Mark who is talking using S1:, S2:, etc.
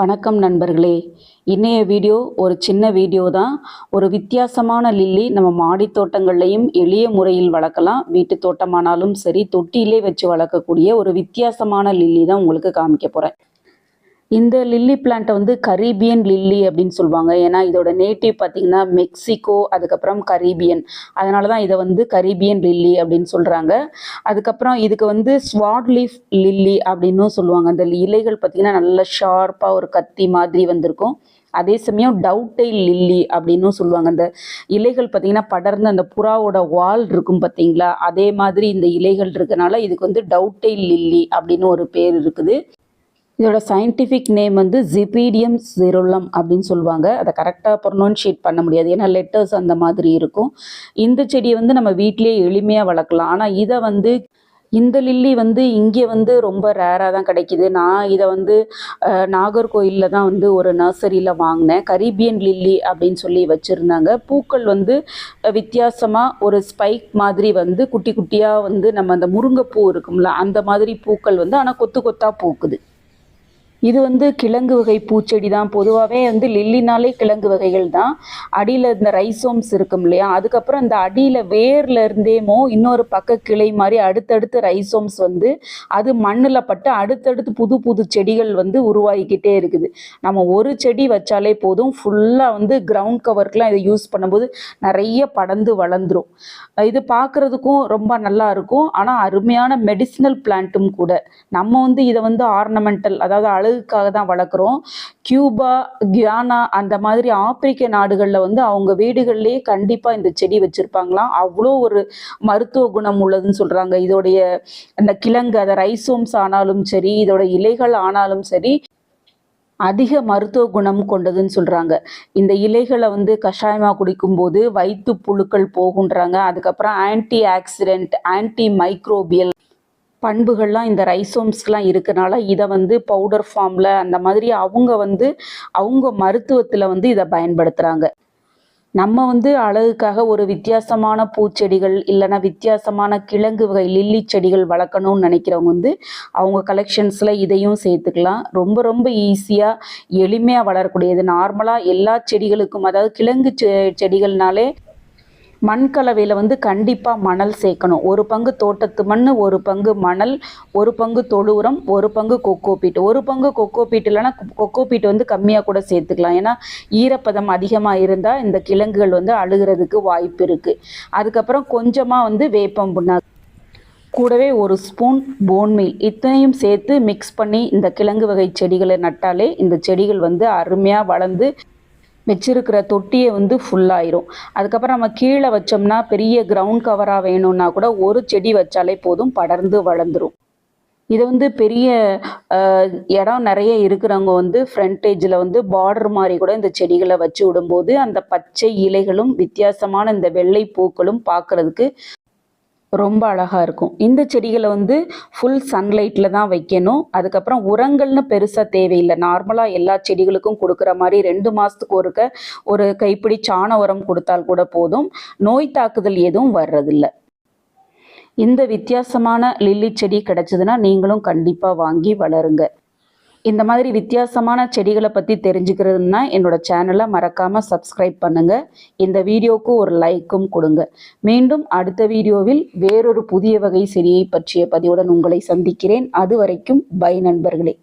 S1: வணக்கம் நண்பர்களே. இன்றைய வீடியோ ஒரு சின்ன வீடியோ தான். ஒரு வித்தியாசமான லில்லி நம்ம மாடி தோட்டங்கள்லையும் எளிய முறையில் வளர்க்கலாம். வீட்டு தோட்டமானாலும் சரி தொட்டியிலே வச்சு வளர்க்கக்கூடிய ஒரு வித்தியாசமான லில்லி தான் உங்களுக்கு காமிக்க போகிறேன் இந்த லில்லி பிளான்ட்டை வந்து கரீபியன் லில்லி அப்படின்னு சொல்லுவாங்க. ஏன்னா இதோட நேட்டிவ் பார்த்தீங்கன்னா மெக்சிகோ அதுக்கப்புறம் கரீபியன் அதனால தான் இதை வந்து கரீபியன் லில்லி அப்படின்னு சொல்கிறாங்க அதுக்கப்புறம் இதுக்கு வந்து ஸ்வாட் லீஃப் லில்லி அப்படின்னும் சொல்லுவாங்க. அந்த இலைகள் பார்த்தீங்கன்னா நல்ல ஷார்ப்பாக ஒரு கத்தி மாதிரி வந்திருக்கும். அதே சமயம் டவுட்டை லில்லி அப்படின்னும் சொல்லுவாங்க. அந்த இலைகள் பார்த்தீங்கன்னா படர்ந்து அந்த புறாவோட வால் இருக்கும் பார்த்தீங்களா? அதே மாதிரி இந்த இலைகள் இருக்கனால இதுக்கு வந்து டவுட்டை லில்லி அப்படின்னு ஒரு பேர் இருக்குது. இதோட சயின்டிஃபிக் நேம் வந்து ஜிபீடியம் ஜெருலம் அப்படின்னு சொல்லுவாங்க. அதை கரெக்டாக ப்ரொனவுன்ஷியேட் பண்ண முடியாது. ஏன்னா லெட்டர்ஸ் அந்த மாதிரி இருக்கும். இந்த செடியை வந்து நம்ம வீட்டிலேயே எளிமையாக வளர்க்கலாம். ஆனால் இதை வந்து இந்த லில்லி வந்து இங்கே வந்து ரொம்ப ரேராக தான் கிடைக்கிது. நான் இதை வந்து நாகர்கோயிலில் தான் வந்து ஒரு நர்சரியில் வாங்கினேன். கரீபியன் லில்லி அப்படின்னு சொல்லி வச்சுருந்தாங்க. பூக்கள் வந்து வித்தியாசமாக ஒரு ஸ்பைக் மாதிரி வந்து குட்டி குட்டியாக வந்து நம்ம அந்த முருங்கைப்பூ இருக்கும்ல அந்த மாதிரி பூக்கள் வந்து ஆனால் கொத்து கொத்தாக பூக்குது. இது வந்து கிழங்கு வகை பூச்செடி தான். பொதுவாகவே வந்து லில்லினாலே கிழங்கு வகைகள் தான். அடியில் இந்த ரைசோம்ஸ் இருக்கும் இல்லையா? அதுக்கப்புறம் இந்த அடியில் வேர்ல இருந்தேமோ இன்னொரு பக்க கிளை மாதிரி அடுத்தடுத்து ரைசோம்ஸ் வந்து அது மண்ணில் பட்டு அடுத்தடுத்து புது புது செடிகள் வந்து உருவாகிக்கிட்டே இருக்குது. நம்ம ஒரு செடி வச்சாலே போதும். ஃபுல்லாக வந்து கிரவுண்ட் கவருக்குலாம் இதை யூஸ் பண்ணும்போது நிறைய படர்ந்து வளர்ந்துரும். இது பார்க்குறதுக்கும் ரொம்ப நல்லா இருக்கும். ஆனால் அருமையான மெடிசினல் பிளான்ட்டும் கூட. நம்ம வந்து இதை வந்து ஆர்னமெண்டல் அதாவது அழகுக்காக தான் வளர்க்குறோம். கியூபா கியானா அந்த மாதிரி ஆப்பிரிக்க நாடுகளில் வந்து அவங்க வீடுகள்லேயே கண்டிப்பாக இந்த செடி வச்சுருப்பாங்களாம். அவ்வளோ ஒரு மருத்துவ குணம் உள்ளதுன்னு சொல்கிறாங்க இதோடைய அந்த கிழங்கு அதை ரைசோம்ஸ் ஆனாலும் சரி இதோட இலைகள் ஆனாலும் சரி அதிக மருத்துவ குணம் கொண்டதுன்னு சொல்கிறாங்க இந்த இலைகளை வந்து கஷாயமாக குடிக்கும்போது வயிற்று புழுக்கள் போகுன்றாங்க அதுக்கப்புறம் ஆன்டி ஆக்சிடென்ட் ஆன்டி மைக்ரோபியல் பண்புகள்லாம் இந்த ரைசோம்ஸ்க்கெலாம் இருக்கனால இதை வந்து பவுடர் ஃபார்மில் அந்த மாதிரி அவங்க வந்து அவங்க மருத்துவத்தில் வந்து இதை பயன்படுத்துகிறாங்க நம்ம வந்து அழகுக்காக ஒரு வித்தியாசமான பூச்செடிகள் இல்லைன்னா வித்தியாசமான கிழங்கு வகை லில்லி செடிகள் வளர்க்கணும்னு நினைக்கிறவங்க வந்து அவங்க கலெக்ஷன்ஸில் இதையும் சேர்த்துக்கலாம். ரொம்ப ரொம்ப ஈஸியாக எளிமையாக வளரக்கூடியது. நார்மலாக எல்லா செடிகளுக்கும் அதாவது கிழங்கு செ செடிகள்னாலே மண் கலவையில் வந்து கண்டிப்பாக மணல் சேர்க்கணும். ஒரு பங்கு தோட்டத்து மண் ஒரு பங்கு மணல் ஒரு பங்கு தொழு உரம் ஒரு பங்கு கொக்கோ பீட் ஒரு பங்கு கொக்கோ பீட் இல்லைன்னா கொக்கோ பீட் வந்து கம்மியாக கூட சேர்த்துக்கலாம். ஏன்னா ஈரப்பதம் அதிகமாக இருந்தால் இந்த கிழங்குகள் வந்து அழுகிறதுக்கு வாய்ப்பு இருக்குது அதுக்கப்புறம் கொஞ்சமாக வந்து வேப்பம் புண்ணாக்கு கூடவே ஒரு ஸ்பூன் போன்மீல் இத்தனையும் சேர்த்து மிக்ஸ் பண்ணி இந்த கிழங்கு வகை செடிகளை நட்டாலே இந்த செடிகள் வந்து அருமையாக வளர்ந்து வச்சிருக்கிற தொட்டியை வந்து ஃபுல்லாயிரும் அதுக்கப்புறம் நம்ம கீழே வச்சோம்னா பெரிய கிரவுண்ட் கவராக வேணும்னா கூட ஒரு செடி வச்சாலே போதும் படர்ந்து வளர்ந்துரும். இது வந்து பெரிய இடம் நிறைய இருக்கிறவங்க வந்து ஃப்ரண்டேஜில் வந்து பார்டர் மாதிரி கூட இந்த செடிகளை வச்சு விடும்போது அந்த பச்சை இலைகளும் வித்தியாசமான இந்த வெள்ளை பூக்களும் பார்க்கறதுக்கு ரொம்ப அழகாக இருக்கும். இந்த செடிகளை வந்து ஃபுல் சன்லைட்டில் தான் வைக்கணும். அதுக்கப்புறம் உரங்கள்னு பெருசாக தேவையில்லை. நார்மலாக எல்லா செடிகளுக்கும் கொடுக்குற மாதிரி ரெண்டு மாதத்துக்கு ஒருக்க ஒரு கைப்பிடி சாண உரம் கொடுத்தால் கூட போதும். நோய் தாக்குதல் எதுவும் வர்றதில்ல. இந்த வித்தியாசமான லில்லி செடி கிடச்சிதுன்னா நீங்களும் கண்டிப்பாக வாங்கி வளருங்க. இந்த மாதிரி வித்தியாசமான செடிகளை பற்றி தெரிஞ்சுக்கிறதுனா என்னோட சேனலை மறக்காமல் சப்ஸ்கிரைப் பண்ணுங்கள் இந்த வீடியோவுக்கு ஒரு லைக்கும் கொடுங்க. மீண்டும் அடுத்த வீடியோவில் வேறொரு புதிய வகை செடியை பற்றிய பதிவுடன் உங்களை சந்திக்கிறேன். அது வரைக்கும் பை நண்பர்களே.